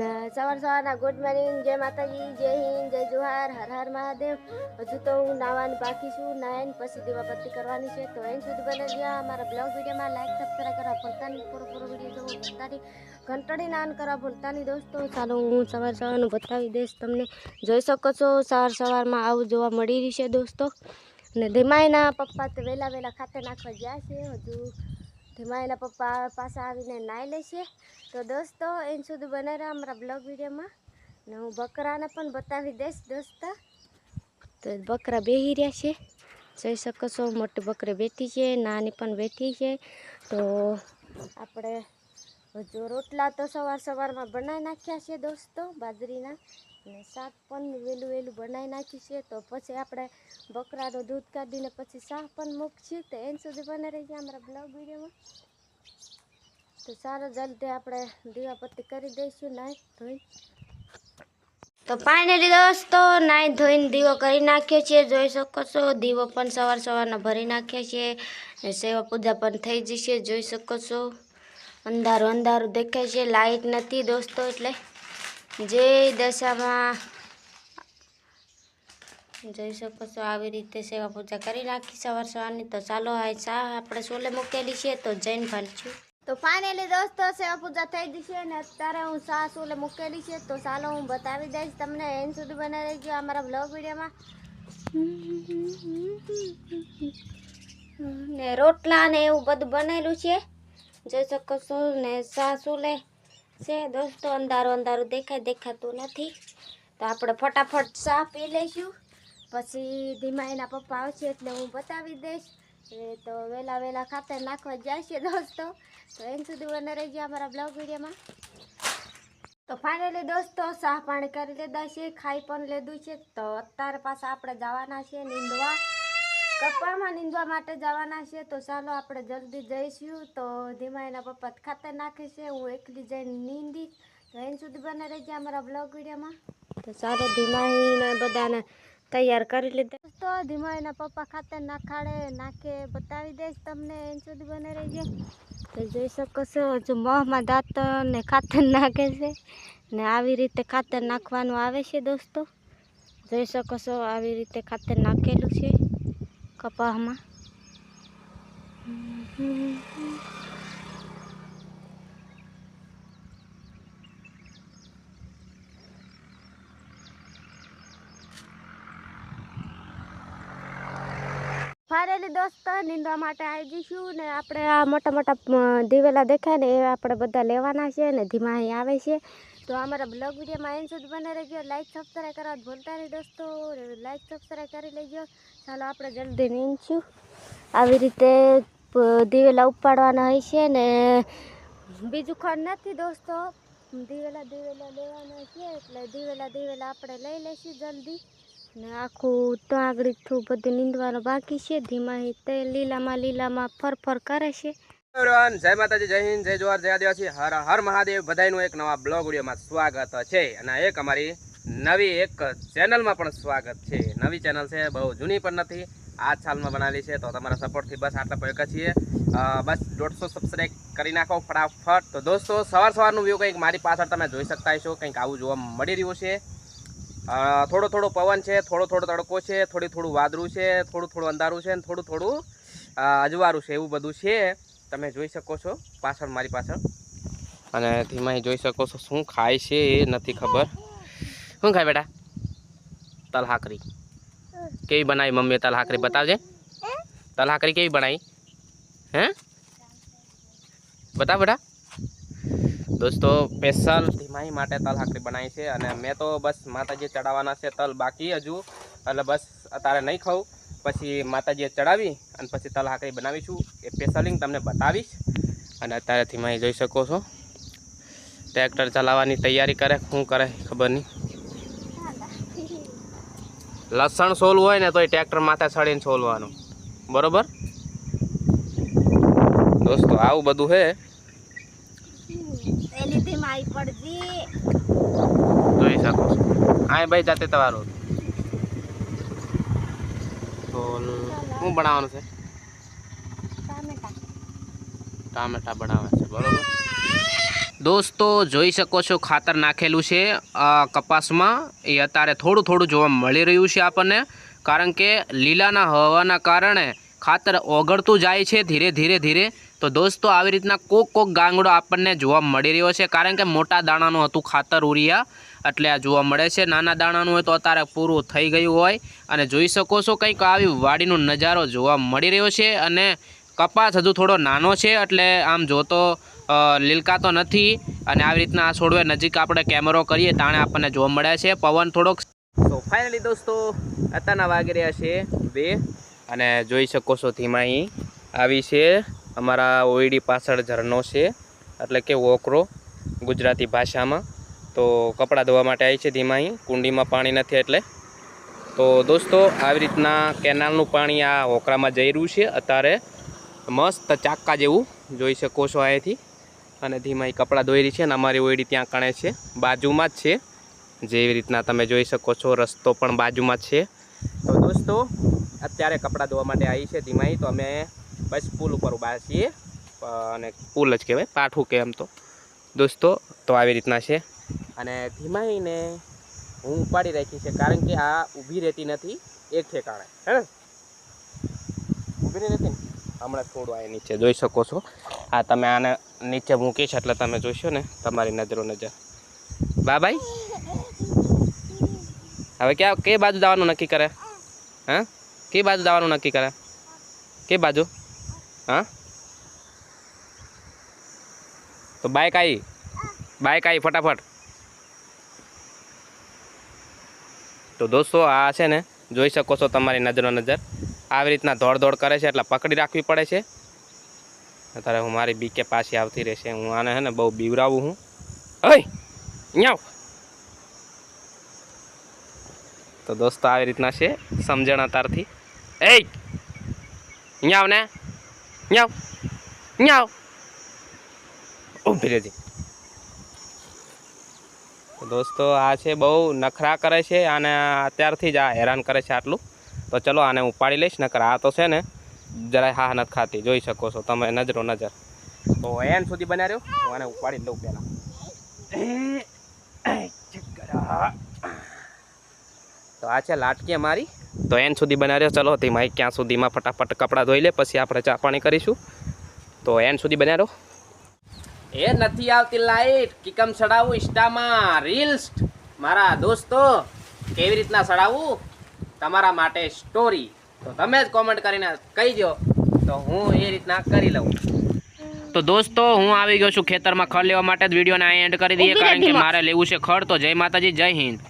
સવાર સવારના good morning જય માતાજી, જય હિન્દ, જય જોહાર, હર હર મહાદેવ. હજુ તો હું નાવાની બાકી છું નાયન પછી દીવાબત્તી કરવાની છે. તો એન સુધી બને ગયા અમારા બ્લોગ વિડીયોમાં લાઈક સબસ્ક્રાઈબ કરવા ભૂલતા નહીં. પૂરો પૂરો વીડિયો જોવો ભૂલતા નહીં. ઘંટડી નાન કરવા ભૂલતા નહીં દોસ્તો. ચાલો હું સવાર સવારનું બતાવી દઈશ તમને. જોઈ શકો છો, સવાર સવારમાં આવું જોવા મળી રહી છે દોસ્તો. અને ધીમાયના પપ્પા તો વહેલા વહેલા ખાતે નાખવા ગયા છે. હજુ ધીમાઈના પપ્પા પાસે આવીને નાહી લેશે તો દોસ્તો, એન સુધી બને રહ્યા અમારા બ્લોગ વિડીયોમાં. ને હું બકરાને પણ બતાવી દઈશ દોસ્તો. તો બકરા બેહી રહ્યા છે. જોઈ શકો છો, મોટી બકરી બેઠી છે, નાની પણ બેઠી છે. તો આપણે હજુ રોટલા તો સવાર સવારમાં બનાવી નાખ્યા છે દોસ્તો, બાજરીના. અને શાક પણ વહેલું વહેલું બનાવી નાખ્યું છે. તો પછી આપણે બકરાનું દૂધ કાઢીને પછી શાક પણ મૂકશું. તો એન સુધી બને રહી ગયા અમારા બ્લોગ વિડીયોમાં. તો સારો જલ્દી આપણે દીવાપત્તી કરી દઈશું, નાઈ ધોઈ. તો ફાઇનલી દોસ્તો, નાઈ ધોઈને દીવો કરી નાખ્યો છે. જોઈ શકો છો, દીવો પણ સવાર સવારના ભરી નાખ્યો છે. સેવા પૂજા પણ થઈ જશે, જોઈ શકો છો. અંધારું અંધારું દેખાય છે લાઈટ નથી દોસ્તો એટલે જે દશામાં જોઈ શકો છો આવી રીતે સેવા પૂજા કરી નાખી સવાર સવારની. તો ચાલો આ ચા આપણે સોલે મૂકેલી છે, તો જૈન ભાલશું તો ફાઇનલી દોસ્તો સેવા પૂજા થઈ ગઈ છે અને અત્યારે હું ચા સોલે મૂકેલી છે, તો ચાલો હું બતાવી દઈશ તમને એન સુધી બના રહી ગયો અમારા બ્લોગ વિડીયોમાં. ને રોટલા ને એવું બધું બનેલું છે. જોઈ શકો છો ને ચા લે છે, દોસ્તો, અંધારું અંધારું દેખાય, દેખાતું નથી. તો આપણે ફટાફટ ચા પી લઈશું. પછી ધીમા એના પપ્પા આવશે એટલે હું બતાવી દઈશ. તો વહેલા વહેલા ખાતર નાખવા છે દોસ્તો. તો એમ સુધી બને રહી ગયા અમારા બ્લોગ વિડીયોમાં. તો ફાઇનલી દોસ્તો, ચા પાણી કરી લીધા છે, ખાઈ પણ લીધું છે. તો અત્યારે પાછા આપણે જવાના છે નીંદવા. કપામાં નીંદવા માટે જવાના છે તો ચાલો આપણે જલ્દી જઈશું. તો ધીમા એના પપ્પા ખાતર નાખે છે, હું એકલી જઈને નીંદી. તો એન સુધી બને રહી ગયા અમારા બ્લોગ વિડીયોમાં. તો ચાલો ધીમાઈને બધાને તૈયાર કરી લીધા. દોસ્તો ધીમાઈના પપ્પા ખાતર નાખાડે, નાખે, બતાવી દઈશ તમને, એન સુધી બને રહી જાય તો જોઈ શકો છો, હજુ મોંમાં દાંત ને ખાતર નાખે છે. ને આવી રીતે ખાતર નાખવાનું આવે છે દોસ્તો. જોઈ શકો છો, આવી રીતે ખાતર નાખેલું છે. કપાસમાં ફારેલી દોસ્તો નીંદવા માટે આવી જઈશું ને આપણે આ મોટા મોટા દિવેલા દેખાય ને એ આપણે બધા લેવાના છે ને ધીમા અહીં આવે છે. તો અમારા બ્લોગ વિડીયોમાં એન સુધી બને રહેજો. લાઇક સબસ્ક્રાઈબ કરવા ભૂલતા નહીં દોસ્તો. લાઇક સબસ્ક્રાઈબ કરી લેજો. ચાલો, આપણે જલ્દી નીંદશું. આવી રીતે દિવેલા ઉપાડવાના હોય છે ને બીજું ખંડ નથી દોસ્તો. દિવેલા દિવેલા લેવાના છે. એટલે દિવેલા દિવેલા આપણે લઈ લઈશું જલ્દી. ને આખું તો આગળ થોડું બધું નીંદવાનું બાકી છે. ધીમા તે લીલામાં લીલામાં ફરફર કરે છે. જય માતાજી, જય હિન્દ, જય જોહાર જય આદિવાસી. હર હર મહાદેવ. બધાનું એક નવા બ્લોગ વિડીયોમાં સ્વાગત છે. અને એક અમારી નવી એક ચેનલમાં પણ સ્વાગત છે. નવી ચેનલ છે, બહુ જૂની પણ નથી. આ સાલમાં બનાવેલી છે, તો તમારા સપોર્ટથી બસ આટલા પૈકા છીએ. બસ દોઢસો સબસ્ક્રાઈબ કરી નાખો ફટાફટ. તો દોસ્તો, સવાર સવારનું વ્યૂ કંઈક મારી પાછળ તમે જોઈ શકતા હશો. કંઈક આવું જોવા મળી રહ્યું છે. થોડો થોડો પવન છે, થોડો થોડો તડકો છે, થોડી થોડું વાદળું છે, થોડું થોડું અંધારું છે, અને થોડું થોડું અજવારું છે, એવું બધું છે. તમે જોઈ શકો છો પાછળ મારી પાછળ. અને ધીમા જોઈ શકો છો શું ખાય છે એ નથી ખબર. શું ખાય બેટા? તલહાકરી. કેવી બનાવી મમ્મીએ તલહાકરી? બતાવજે. તલહાકરી કેવી બનાવી? હે? બતાવ બેટા. દોસ્તો સ્પેશિયલ ધીમાઈ માટે તલ હાકરી બનાવી છે અને મેં તો બસ માતાજી ચડાવવાના છે તલ બાકી હજુ. એટલે બસ અત્યારે નહીં ખાઉં. પછી માતાજીએ ચડાવી અને પછી તલ હાકરી બનાવીશું. એ સ્પેશલિંગ તમને બતાવીશ. અને અત્યારે ધીમાઈ જોઈ શકો છો. ટ્રેક્ટર ચલાવવાની તૈયારી કરે શું કરે ખબર નહીં. લસણ સોલવું હોય ને તો એ ટ્રેક્ટર માથે ચડીને સોલવાનું બરોબર? દોસ્તો આવું બધું પડજી જોઈ શકો છો. આ ભાઈ જાતે તમારું. તો શું બનાવવાનું છે? ટામેટા બનાવે છે, બરોબર. દોસ્તો, જોઈ શકો છો, ખાતર નાખેલું છે કપાસમાં. એ અત્યારે થોડું થોડું જોવા મળી રહ્યું છે આપણને, કારણ કે લીલાના હવાના કારણે ખાતર ઓગળતું જાય છે ધીરે ધીરે ધીરે. તો દોસ્તો, આવી રીતના કોક કોક ગાંગડો આપણને જોવા મળી રહ્યો છે, કારણ કે મોટા દાણાનું હતું ખાતર ઉરિયા. એટલે આ જોવા મળે છે. નાના દાણાનું હોય તો અત્યારે પૂરું થઈ ગયું હોય. અને જોઈ શકો છો કંઈક આવી વાડીનો નજારો જોવા મળી રહ્યો છે અને કપાસ હજુ થોડો નાનો છે એટલે આમ જોતો લીલકાતો નથી. અને આવી રીતના આ છોડવે નજીક આપણે કેમેરો કરીએ તાણે આપણને જોવા મળે છે. પવન થોડોક તો ફાઇનલી દોસ્તો, અત્યારના વાગી રહ્યા છે બે. અને જોઈ શકો છો ધીમા આવી છે. અમારા ઓઈડી પાછળ ઝરણો છે. એટલે કે ઓકરો ગુજરાતી ભાષામાં. તો કપડાં ધોવા માટે આવી છે ધીમા કુંડીમાં પાણી નથી એટલે. તો દોસ્તો, આવી રીતના કેનાલનું પાણી આ હોકરામાં જઈ રહ્યું છે. અત્યારે મસ્ત ચાક્કા જેવું જોઈ શકો છો અહીંથી. અને ધીમા કપડાં ધોઈ રહી છે અને અમારી ઓયડી ત્યાં કણે છે. બાજુમાં જ છે. જેવી રીતના તમે જોઈ શકો છો, રસ્તો પણ બાજુમાં જ છે. તો દોસ્તો, અત્યારે કપડાં ધોવા માટે આવી છે ધીમાઈ તો અમે બસ પુલ ઉપર ઊભા છીએ. અને પુલ જ કહેવાય, પાઠું કે એમ તો. દોસ્તો, તો આવી રીતના છે. અને ધીમાઈને હું ઉપાડી રાખી છે, કારણ કે આ ઊભી રહેતી નથી એક ઠેકાણે, હે ને? ઊભી રહેતી ને હમણાં થોડું આ નીચે જોઈ શકો છો. આ તમે આને નીચે મૂકીશ એટલે તમે જોશો ને, તમારી નજરો નજર. બાબાઈ હવે ક્યાં કઈ બાજુ જવાનું નક્કી કરે? હા? કઈ બાજુ જવાનું નક્કી કરે? કઈ બાજુ? હા? તો બાઇક આવી બાઇક આવી ફટાફટ. તો દોસ્તો, આ છે ને, જોઈ શકો છો તમારી નજરો નજર. આવી રીતના દોડ દોડ કરે છે, એટલે પકડી રાખવી પડે છે. અત્યારે હું મારી બીકે પાછી આવતી રહેશે. હું આને હે ને બહુ બીવરાવું હું. અહીંયા આવ. તો દોસ્તો, આવી રીતના છે સમજણ અતારથી એ આવ ને. અહીંયા આવ. ઊભી રહેજે. દોસ્તો, આ છે બહુ નખરા કરે છે અને અત્યારથી જ આ હેરાન કરે છે આટલું. તો ચલો આને ઉપાડી લઈશ, નકર આ તો છે ને જરાય હા નથી ખાતી. જોઈ શકો છો તમે નજરો નજર. તો એન સુધી બન્યા રહ્યો? હું આને ઉપાડી લઉં પહેલાં. તો આ છે લાટકી અમારી. તો એન સુધી બનાવ્યો ચલો તે માઇક ક્યાં સુધીમાં ફટાફટ કપડાં ધોઈ લે, પછી આપણે ચા પાણી કરીશું. તો એન સુધી રહો. એ નથી આવતી લાઈટ. કિકમ ચડાવું ઇન્સ્ટામાં. રીલ્સ મારા દોસ્તો કેવી રીતના ચડાવવું તમારા માટે સ્ટોરી તો તમે જ કોમેન્ટ કરીને કહી દો તો હું એ રીતના કરી લઉં. તો દોસ્તો હું આવી ગયો છું ખેતરમાં ખડ લેવા માટે જ વિડીયોને અહીં એન્ડ કરી દઈએ. કારણ કે મારે. લેવું છે ખડ. તો જય માતાજી જય હિન્દ.